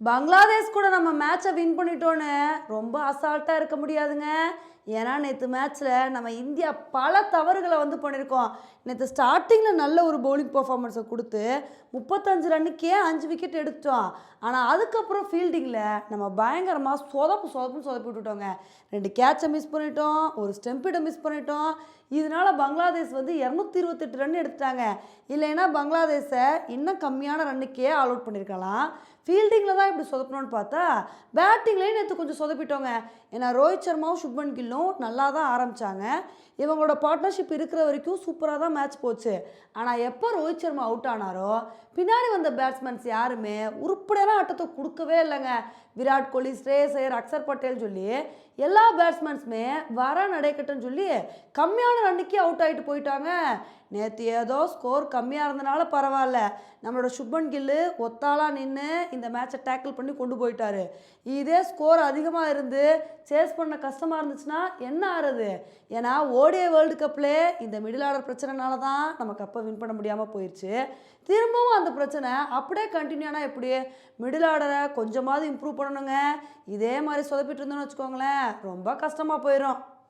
பங்களாதேஷ் கூட நம்ம மேட்சை வின் பண்ணிட்டோன்னு ரொம்ப அசால்ட்டாக இருக்க முடியாதுங்க. ஏன்னா நேற்று மேட்ச்சில் நம்ம இந்தியா பல தவறுகளை வந்து பண்ணியிருக்கோம் நேற்று ஸ்டார்டிங்கில் நல்ல ஒரு பவுலிங் பர்ஃபார்மன்ஸை கொடுத்து முப்பத்தஞ்சு ரன்னுக்கே அஞ்சு விக்கெட் எடுத்துட்டோம். ஆனால் அதுக்கப்புறம் ஃபீல்டிங்கில் நம்ம பயங்கரமாக சொதப்பு சொதப்புன்னு சொதப்பி விட்டுட்டோங்க. ரெண்டு கேட்சை மிஸ் பண்ணிட்டோம் ஒரு ஸ்டெம்பிடை மிஸ் பண்ணிட்டோம். இதனால் பங்களாதேஷ் வந்து இரநூத்தி இருபத்தெட்டு ரன் எடுத்துட்டாங்க. இல்லைன்னா பங்களாதேஷை இன்னும் கம்மியான ரன்னுக்கே ஆல் அவுட் பண்ணியிருக்கலாம் ஃபீல்டிங்கில் தான் இப்படி சொதப்பணும்னு பார்த்தா பேட்டிங்லேயும் நேற்று கொஞ்சம் சொதப்பிட்டோங்க. ஏன்னா ரோஹித் சர்மாவும் சுப்மன் கில்லும் நல்லா தான் ஆரம்பித்தாங்க இவங்களோட பார்ட்னர்ஷிப் இருக்கிற வரைக்கும் சூப்பராக தான் மேட்ச் போச்சு. ஆனால் எப்போ ரோஹித் சர்மா அவுட் ஆனாரோ பின்னாடி வந்த பேட்ஸ்மேன்ஸ் யாருமே உருப்படியான ஆட்டத்தை கொடுக்கவே இல்லைங்க. விராட் கோலி ஸ்ரேயஸ் ஐயர் அக்சர் பட்டேல் சொல்லி எல்லா பேட்ஸ்மேன்ஸுமே வர நடைக்கட்டுன்னு சொல்லி கம்மியான ரன்னுக்கே அவுட் ஆகிட்டு போயிட்டாங்க. நேற்று ஏதோ ஸ்கோர் கம்மியாக இருந்தனால பரவாயில்ல. நம்மளோட சுப்மன் கில்லு ஒத்தாளாக நின்று இந்த மேட்சை டேக்கிள் பண்ணி கொண்டு போயிட்டாரு. இதே ஸ்கோர் அதிகமாக இருந்து சேஸ் பண்ண கஷ்டமாக இருந்துச்சுன்னா என்ன ஆறுது? ஏன்னா ஓடிய வேர்ல்டு கப்லே இந்த மிடில் ஆர்டர் பிரச்சனைனால தான் நம்ம கப்பை வின் பண்ண முடியாமல் போயிடுச்சு திரும்பவும் அந்த பிரச்சனை அப்படியே கண்டினியூ ஆனால் எப்படி? மிடில் ஆர்டரை கொஞ்சமாவது இம்ப்ரூவ் பண்ணணுங்க. இதே மாதிரி சொதப்பிட்டு இருந்தோம்னு வச்சுக்கோங்களேன் ரொம்ப கஷ்டமாக போயிடும்